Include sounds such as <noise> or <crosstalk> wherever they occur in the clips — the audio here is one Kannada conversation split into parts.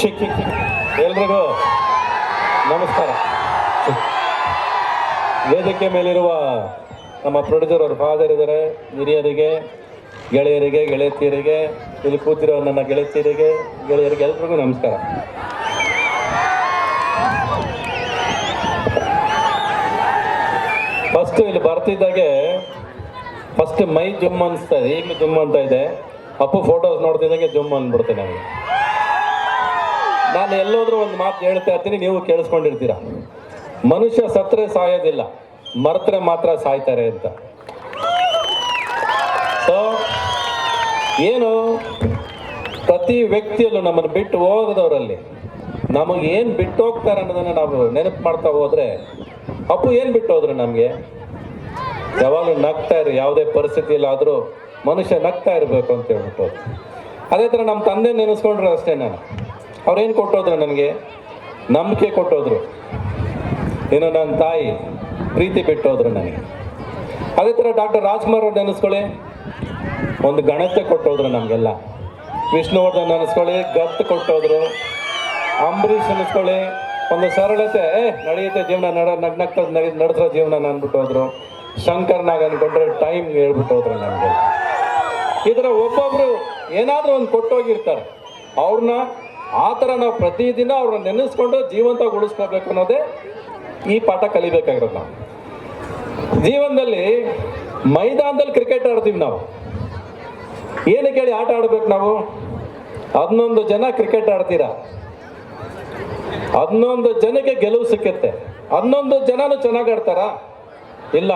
ಚಿಕ್ಕ ಎಲ್ರಿಗೂ ನಮಸ್ಕಾರ. ವೇದಿಕೆ ಮೇಲಿರುವ ನಮ್ಮ ಪ್ರೊಡ್ಯೂಸರ್ ಅವ್ರ ಫಾದರ್ ಇದ್ದಾರೆ ಹಿರಿಯರಿಗೆ, ಗೆಳೆಯರಿಗೆ, ಗೆಳೆತಿಯರಿಗೆ, ಇಲ್ಲಿ ಕೂತಿರೋ ನನ್ನ ಗೆಳೆತಿಯರಿಗೆ, ಗೆಳೆಯರಿಗೆ ಎಲ್ರಿಗೂ ನಮಸ್ಕಾರ. ಫಸ್ಟ್ ಇಲ್ಲಿ ಬರ್ತಿದ್ದಾಗೆ ಫಸ್ಟ್ ಮೈ ಜುಮ್ ಅನಿಸ್ತಾ ಇದೆ ಈಗಲೂ ಜುಮ್ ಅಂತ ಇದೆ? ಅಪ್ಪು ಫೋಟೋಸ್ ನೋಡ್ತಿದ್ದಂಗೆ ಜುಮ್ ಅಂದ್ಬಿಡ್ತೀನಿ ನನಗೆ ನಾನು ಎಲ್ಲೋದ್ರೂ ಒಂದು ಮಾತು ಹೇಳ್ತಾ ಇರ್ತೀನಿ, ನೀವು ಕೇಳಿಸ್ಕೊಂಡಿರ್ತೀರ? ಮನುಷ್ಯ ಸತ್ರೆ ಸಾಯೋದಿಲ್ಲ, ಮರೆತ್ರೆ ಮಾತ್ರ ಸಾಯ್ತಾರೆ ಅಂತ. ಸೊ ಏನು? ಪ್ರತಿ ವ್ಯಕ್ತಿಯಲ್ಲೂ ನಮ್ಮನ್ನು ಬಿಟ್ಟು ಹೋಗದವರಲ್ಲಿ ನಮಗೆ ಏನು ಬಿಟ್ಟು ಹೋಗ್ತಾರೆ ಅನ್ನೋದನ್ನ ನಾವು ನೆನಪು ಮಾಡ್ತಾ ಹೋದ್ರೆ, ಅಪ್ಪು ಏನು ಬಿಟ್ಟು ಹೋದ್ರು ನಮಗೆ? ಯಾವಾಗಲೂ ನಗ್ತಾ ಇರು, ಯಾವುದೇ ಪರಿಸ್ಥಿತಿಯಲ್ಲಾದರೂ ಮನುಷ್ಯ ನಗ್ತಾ ಇರಬೇಕು ಅಂತ ಹೇಳ್ಬಿಟ್ಟು. ಅದೇ ಥರ ನಮ್ಮ ತಂದೆ ನೆನೆಸ್ಕೊಂಡ್ರೆ ಅಷ್ಟೇ ನಾನು. ಅವ್ರೇನು ಕೊಟ್ಟೋದ್ರು ನನಗೆ? ನಂಬಿಕೆ ಕೊಟ್ಟೋದ್ರು. ಏನೋ ನನ್ನ ತಾಯಿ ಪ್ರೀತಿ ಬಿಟ್ಟೋದ್ರು ನನಗೆ. ಅದೇ ಥರ ಡಾಕ್ಟರ್ ರಾಜ್ಕುಮಾರ್ ಅವ್ರು ನೆನೆಸ್ಕೊಳ್ಳಿ ಒಂದು ಗಣತೆ ಕೊಟ್ಟೋದ್ರು ನಮಗೆಲ್ಲ. ವಿಷ್ಣುವರ್ಧನ್ ನೆನೆಸ್ಕೊಳ್ಳಿ ಗತ್ತು ಕೊಟ್ಟೋದ್ರು. ಅಂಬರೀಷ್ ನೆನೆಸ್ಕೊಳ್ಳಿ ಒಂದು ಸರಳತೆ, ಏ, ನಡೆಯುತ್ತೆ ಜೀವನ, ನಡ ನಗ್ ನಗ್ತದ ನಡಿ, ನಡೆಸೋ ಜೀವನ ಅಂದ್ಬಿಟ್ಟು ಹೋದ್ರು ಶಂಕರ್ನಾಗ ಅನ್ಕೊಂಡ್ರೆ ಟೈಮ್ ಹೇಳ್ಬಿಟ್ಟು ನನಗೆ. ನಮಗೆ ಈ ಥರ ಒಬ್ಬೊಬ್ರು ಏನಾದರೂ ಒಂದು ಕೊಟ್ಟೋಗಿರ್ತಾರೆ. ಅವ್ರನ್ನ ಆ ಥರ ನಾವು ಪ್ರತಿದಿನ ಅವ್ರನ್ನ ನೆನೆಸ್ಕೊಂಡು ಜೀವಂತ ಉಳಿಸ್ಕೋಬೇಕು ಅನ್ನೋದೇ ಈ ಪಾಠ ಕಲಿಬೇಕಾಗಿರೋದು ನಾವು. ಜೀವನದಲ್ಲಿ ಮೈದಾನದಲ್ಲಿ ಕ್ರಿಕೆಟ್ ಆಡ್ತೀವಿ ನಾವು. ಏನು ಕೇಳಿ ಆಟ ಆಡ್ಬೇಕು ನಾವು? ಹನ್ನೊಂದು ಜನ ಕ್ರಿಕೆಟ್ ಆಡ್ತೀರಾ? ಹನ್ನೊಂದು ಜನಕ್ಕೆ ಗೆಲುವು ಸಿಕ್ಕುತ್ತೆ. ಹನ್ನೊಂದು ಜನನು ಚೆನ್ನಾಗಿ ಆಡ್ತಾರಾ? ಇಲ್ಲ.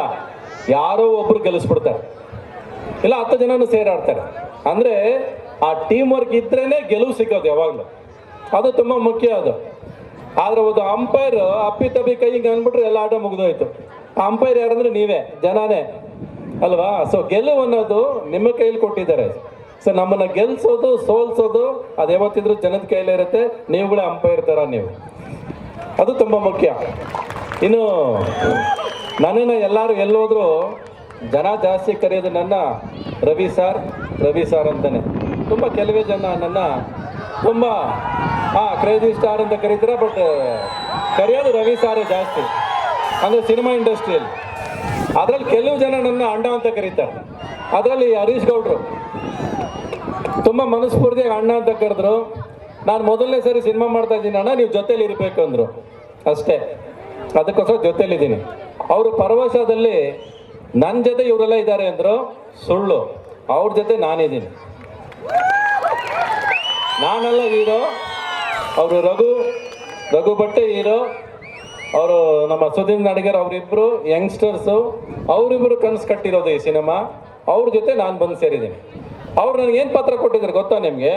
ಯಾರೋ ಒಬ್ರು ಗೆಲ್ಲಿಸ್ಬಿಡ್ತಾರೆ ಇಲ್ಲ, ಹತ್ತು ಜನನು ಸೇರಾಡ್ತಾರೆ ಅಂದ್ರೆ ಆ ಟೀಮ್ ವರ್ಕ್ ಇದ್ರೇನೆ ಗೆಲುವು ಸಿಗೋದು ಯಾವಾಗಲೂ. ಅದು ತುಂಬಾ ಮುಖ್ಯ ಅದು. ಆದ್ರೆ ಒಂದು ಅಂಪೈರ್ ಅಪ್ಪಿ ತಪ್ಪಿ ಅಂದ್ಬಿಟ್ರೆ ಎಲ್ಲ ಆಟ ಮುಗಿದೋಯ್ತು. ಅಂಪೈರ್ ಯಾರಂದ್ರೆ ನೀವೇ, ಜನನೇ. ಅಲ್ವಾ? ಸೊ ಗೆಲ್ಲು ಅನ್ನೋದು ನಿಮ್ಮ ಕೈಯಲ್ಲಿ ಕೊಟ್ಟಿದ್ದಾರೆ. ಸೊ ನಮ್ಮನ್ನ ಗೆಲ್ಸೋದು, ಸೋಲ್ಸೋದು, ಅದು ಯಾವತ್ತಿದ್ರು ಜನದ ಕೈಲೇ ಇರುತ್ತೆ. ನೀವುಗಳೇ ಅಂಪೈರ್ ತರ ನೀವು. ಅದು ತುಂಬಾ ಮುಖ್ಯ. ಇನ್ನು, ನನ್ನನ್ನು ಎಲ್ಲರೂ ಎಲ್ಲೋದ್ರು ಜನ ಜಾಸ್ತಿ ಕರೆಯೋದು ನನ್ನ ರವಿ ಸಾರ್ ರವಿ ಸಾರ್ ಅಂತಾನೆ. ತುಂಬ ಕೆಲವೇ ಜನ ನನ್ನ ತುಂಬ ಹಾಂ ಕ್ರೇಜಿ ಸ್ಟಾರ್ ಅಂತ ಕರೀತಾರೆ ಬಟ್ ಕರೆಯೋದು ರವಿ ಸಾರೇ ಜಾಸ್ತಿ. ಅಂದರೆ ಸಿನಿಮಾ ಇಂಡಸ್ಟ್ರಿಯಲ್ಲಿ ಅದರಲ್ಲಿ ಕೆಲವು ಜನ ನನ್ನ ಅಣ್ಣ ಅಂತ ಕರೀತಾರೆ. ಅದರಲ್ಲಿ ಹರೀಶ್ ಗೌಡ್ರು. ತುಂಬ ಮನಸ್ಫೂರ್ತಿಯಾಗಿ ಅಣ್ಣ ಅಂತ ಕರೆದ್ರು. ನಾನು ಮೊದಲನೇ ಸರಿ ಸಿನಿಮಾ ಮಾಡ್ತಾ ಇದ್ದೀನಿ ಅಣ್ಣ, ನೀವು ಜೊತೆಲಿ ಇರಬೇಕು ಅಂದರು. ಅಷ್ಟೇ. ಅದಕ್ಕೋಸ್ಕರ ಜೊತೇಲಿದ್ದೀನಿ. ಅವರು ಪರವಶದಲ್ಲಿ ನನ್ನ ಜೊತೆ ಇವರೆಲ್ಲ ಇದ್ದಾರೆ ಅಂದರು, ಸುಳ್ಳು. ಅವ್ರ ಜೊತೆ ನಾನಿದ್ದೀನಿ. ನಾನೆಲ್ಲ ಹೀರೋ ಅವರು ರಘು ರಘು ಬಟ್ಟೆ ಹೀರೋ ಅವರು ನಮ್ಮ ಸುದೀನ್ ನಡಿಗರ್ ಅವರಿಬ್ಬರು ಯಂಗ್ಸ್ಟರ್ಸು ಅವರಿಬ್ಬರು ಕನಸು ಕಟ್ಟಿರೋದು ಈ ಸಿನಿಮಾ. ಅವ್ರ ಜೊತೆ ನಾನು ಬಂದು ಸೇರಿದ್ದೀನಿ. ಅವ್ರು ನನಗೆ ಏನು ಪತ್ರ ಕೊಟ್ಟಿದ್ದಾರೆ ಗೊತ್ತಾ ನಿಮಗೆ?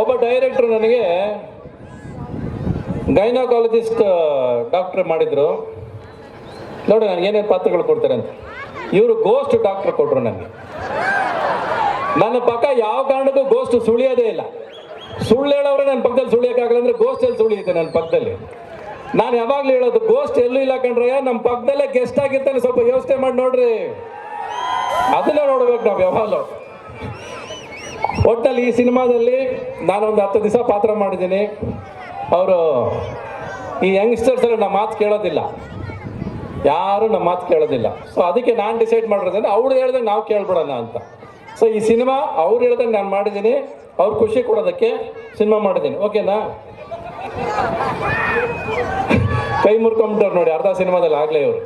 ಒಬ್ಬ ಡೈರೆಕ್ಟ್ರು ನನಗೆ ಗೈನಕಾಲಜಿಸ್ಟ್ ಡಾಕ್ಟ್ರ್ ಮಾಡಿದ್ರು. ನೋಡಿ, ನನಗೆ ಏನೇನು ಪಾತ್ರಗಳು ಕೊಡ್ತಾರೆ ಅಂತ. ಇವರು ಗೋಸ್ಟ್ ಡಾಕ್ಟ್ರ್ ಕೊಟ್ಟರು ನನಗೆ. ನನ್ನ ಪಕ್ಕ ಯಾವ ಕಾರಣಕ್ಕೂ ಗೋಸ್ಟ್ ಸುಳಿಯೋದೇ ಇಲ್ಲ. ಸುಳ್ಳು ಹೇಳೋರೆ ನನ್ನ ಪಕ್ಕದಲ್ಲಿ ಸುಳಿಯೋಕ್ಕಾಗಲ್ಲ ಅಂದ್ರೆ ಗೋಸ್ಟ್ ಎಲ್ಲಿ ಸುಳಿಯುತ್ತೆ ನನ್ನ ಪಕ್ಕದಲ್ಲಿ. ನಾನು ಯಾವಾಗಲೂ ಹೇಳೋದು ಗೋಸ್ಟ್ ಎಲ್ಲೂ ಇಲ್ಲ ಕಣ್ರಯ್ಯ ನಮ್ಮ ಪಕ್ಕದಲ್ಲೇ ಗೆಸ್ಟ್ ಆಗಿರ್ತಾನೆ, ಸ್ವಲ್ಪ ಯೋಚನೆ ಮಾಡಿ ನೋಡ್ರಿ. ಅದನ್ನ ನೋಡ್ಬೇಕು ನಾವು ಯಾವಾಗಲೂ. ಒಟ್ಟಲ್ಲಿ ಈ ಸಿನಿಮಾದಲ್ಲಿ ನಾನೊಂದು ಹತ್ತು ದಿವಸ ಪಾತ್ರ ಮಾಡಿದ್ದೀನಿ. ಅವರು ಈ ಯಂಗ್ಸ್ಟರ್ಸ್ ನಮ್ಮ ಮಾತು ಕೇಳೋದಿಲ್ಲ. ಯಾರು ನಮ್ಮ ಮಾತು ಕೇಳೋದಿಲ್ಲ. ಸೊ ಅದಕ್ಕೆ ನಾನು ಡಿಸೈಡ್ ಮಾಡಿರೋದಂದ್ರೆ ಅವ್ರು ಹೇಳ್ದಂಗೆ ನಾವು ಕೇಳ್ಬಿಡೋಣ ಅಂತ. ಸೊ ಈ ಸಿನಿಮಾ ಅವ್ರು ಹೇಳ್ದಂಗೆ ನಾನು ಮಾಡಿದ್ದೀನಿ. ಅವ್ರು ಖುಷಿ ಕೊಡೋದಕ್ಕೆ ಸಿನಿಮಾ ಮಾಡಿದ್ದೀನಿ. ಓಕೆನಾ ಕೈ ಮುರ್ಕೊಂಬಿಟ್ಟವ್ರು ನೋಡಿ, ಅರ್ಧ ಸಿನಿಮಾದಲ್ಲಿ ಆಗಲೇ ಇವರು.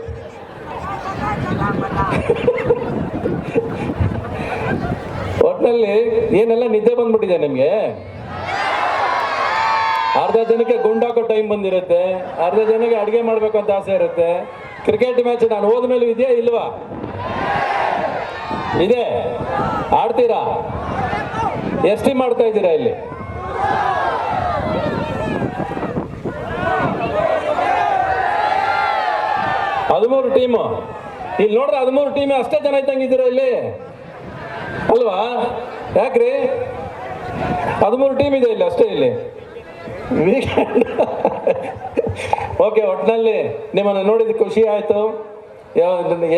ಒಟ್ನಲ್ಲಿ ಏನೆಲ್ಲ ನಿದ್ದೆ ಬಂದ್ಬಿಟ್ಟಿದೆ ನಿಮಗೆ? ಅರ್ಧ ಜನಕ್ಕೆ ಗುಂಡಾಕೋ ಟೈಮ್ ಬಂದಿರುತ್ತೆ, ಅರ್ಧ ಜನಕ್ಕೆ ಅಡುಗೆ ಮಾಡಬೇಕು ಅಂತ ಆಸೆ ಇರುತ್ತೆ. ಕ್ರಿಕೆಟ್ ಮ್ಯಾಚ್ ನಾನು ಹೋದ್ಮೇಲೆ ಇದೆಯಾ ಇಲ್ವಾ? ಇದೆ. ಆಡ್ತೀರಾ? ಎಷ್ಟು ಮಾಡ್ತಾ ಇದ್ದೀರಾ ಇಲ್ಲಿ? ಹದಿಮೂರು ಟೀಮು. ಇಲ್ಲಿ ನೋಡ್ರೆ ಹದಿಮೂರು ಟೀಮ್ ಅಷ್ಟೇ ಜನ ಇದ್ದಂಗಿದ್ದೀರಾ ಇಲ್ಲಿ? ಅಲ್ವಾ? ಯಾಕ್ರಿ? ಹದಿಮೂರು ಟೀಮ್ ಇದೆ ಇಲ್ಲಿ ಅಷ್ಟೇ ಇಲ್ಲಿ. <laughs> ಓಕೆ ಒಟ್ಟಿನಲ್ಲಿ ನಿಮ್ಮನ್ನು ನೋಡಿದ ಖುಷಿ ಆಯಿತು.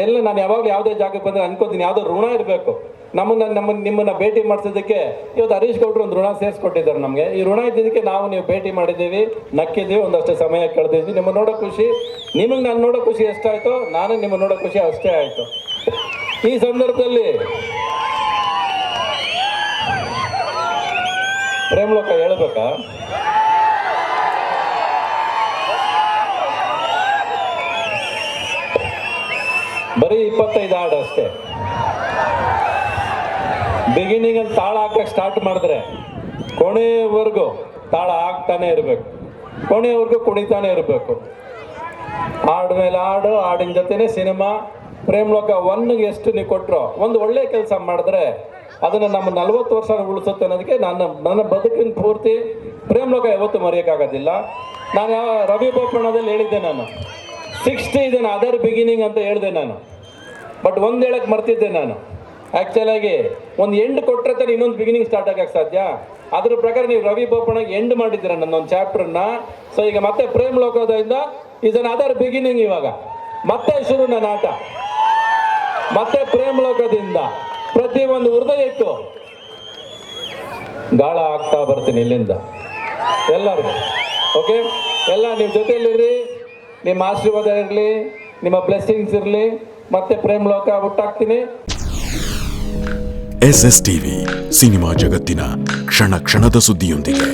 ಎಲ್ಲ ನಾನು ಯಾವಾಗಲೂ ಯಾವುದೇ ಜಾಗಕ್ಕೆ ಬಂದರೆ ಅನ್ಕೋತೀನಿ. ಯಾವುದೋ ಋಣ ಇರಬೇಕು. ನಮ್ಮನ್ನ ನಮ್ಮ ನಿಮ್ಮನ್ನ ಭೇಟಿ ಮಾಡಿಸೋದಕ್ಕೆ ಇವತ್ತು ಹರೀಶ್ ಗೌಡ್ರು ಒಂದು ಋಣ ಸೇರಿಸ್ಕೊಟ್ಟಿದ್ದಾರೆ ನಮಗೆ. ಈ ಋಣ ಇದ್ದಿದ್ದಕ್ಕೆ ನಾವು ನೀವು ಭೇಟಿ ಮಾಡಿದ್ದೀವಿ, ನಕ್ಕಿದ್ದೀವಿ, ಒಂದಷ್ಟು ಸಮಯ ಕಳೆದಿದ್ವಿ ನಿಮ್ಮ ನೋಡೋ ಖುಷಿ, ನಿಮಗೆ ನಾನು ನೋಡೋ ಖುಷಿ ಎಷ್ಟಾಯಿತು, ನಾನು ನಿಮ್ಮ ನೋಡೋ ಖುಷಿ ಅಷ್ಟೇ ಆಯ್ತು. ಈ ಸಂದರ್ಭದಲ್ಲಿ ಪ್ರೇಮ್ಲೋಕ ಹೇಳ್ಬೇಕಾ? ಬರೀ ಇಪ್ಪತ್ತೈದು ಹಾಡು ಅಷ್ಟೇ. ಬಿಗಿನಿಂಗ್ ಅಲ್ಲಿ ತಾಳ ಹಾಕಕ್ಕೆ ಸ್ಟಾರ್ಟ್ ಮಾಡಿದ್ರೆ ಕೊನೆಯವರೆಗೂ ತಾಳ ಹಾಕ್ತಾನೆ ಇರಬೇಕು. ಕೊನೆಯವರೆಗೂ ಕುಣಿತಾನೆ ಇರಬೇಕು. ಹಾಡು ಮೇಲೆ ಹಾಡು, ಹಾಡಿನ ಜೊತೆನೆ ಸಿನಿಮಾ. ಪ್ರೇಮ್ಲೋಕ ಒನ್ಗೆ ಎಷ್ಟು ನೀವು ಕೊಟ್ಟರು ಒಂದು ಒಳ್ಳೆ ಕೆಲಸ ಮಾಡಿದ್ರೆ ಅದನ್ನ ನಮ್ಮ ನಲವತ್ತು ವರ್ಷ ಉಳಿಸುತ್ತೆ ಅನ್ನೋದಕ್ಕೆ ನನ್ನ ನನ್ನ ಬದುಕಿನ ಪೂರ್ತಿ ಪ್ರೇಮ್ಲೋಕ ಯಾವತ್ತೂ ಮರೆಯೋಕ್ಕಾಗೋದಿಲ್ಲ. ನಾನು ಯಾವ ರವಿ ಬೋಪಣ್ಣದಲ್ಲಿ ಹೇಳಿದ್ದೆ ನಾನು. ಸಿಕ್ಸ್ಟಿ ಇದನ್ನು ಅದರ್ ಬಿಗಿನಿಂಗ್ ಅಂತ ಹೇಳಿದೆ ನಾನು. ಬಟ್ ಒಂದು ಹೇಳಕ್ಕೆ ಮರ್ತಿದ್ದೆ ನಾನು. ಆ್ಯಕ್ಚುಲಾಗಿ ಒಂದು ಎಂಡ್ ಕೊಟ್ಟರೆ ತಾನೆ ಇನ್ನೊಂದು ಬಿಗಿನಿಂಗ್ ಸ್ಟಾರ್ಟ್ ಆಗಕ್ಕೆ ಸಾಧ್ಯ? ಅದ್ರ ಪ್ರಕಾರ ನೀವು ರವಿ ಬೋಪಣ್ಣಗೆ ಎಂಡ್ ಮಾಡಿದ್ದೀರ ನನ್ನೊಂದು ಚಾಪ್ಟರ್ನ ಸೊ ಈಗ ಮತ್ತೆ ಪ್ರೇಮ್ ಲೋಕದಿಂದ ಈಸ್ ಅನ್ ಅದರ್ ಬಿಗಿನಿಂಗ್ ಇವಾಗ. ಮತ್ತೆ ಶುರು ನನ್ನ ಆಟ ಮತ್ತೆ ಪ್ರೇಮ್ ಲೋಕದಿಂದ ಪ್ರತಿ ಒಂದು ಹೃದಯಕ್ಕೂ ಗಾಳ ಆಗ್ತಾ ಬರ್ತೀನಿ ಇಲ್ಲಿಂದ. ಎಲ್ಲರಿಗೂ. ಓಕೆ ಎಲ್ಲ ನಿಮ್ಮ ಜೊತೆಯಲ್ಲಿರಿ ನಿಮ್ಮ ಆಶೀರ್ವಾದ ಇರಲಿ. ನಿಮ್ಮ ಬ್ಲೆಸ್ಸಿಂಗ್ಸ್ ಇರಲಿ. ಮತ್ತೆ ಪ್ರೇಮ್ ಲೋಕ ಹುಟ್ಟಾಗ್ತೀನಿ ಎಸ್ ಎಸ್ ಟಿವಿ ಸಿನಿಮಾ ಜಗತ್ತಿನ ಕ್ಷಣ ಕ್ಷಣದ ಸುದ್ದಿಯೊಂದಿಗೆ.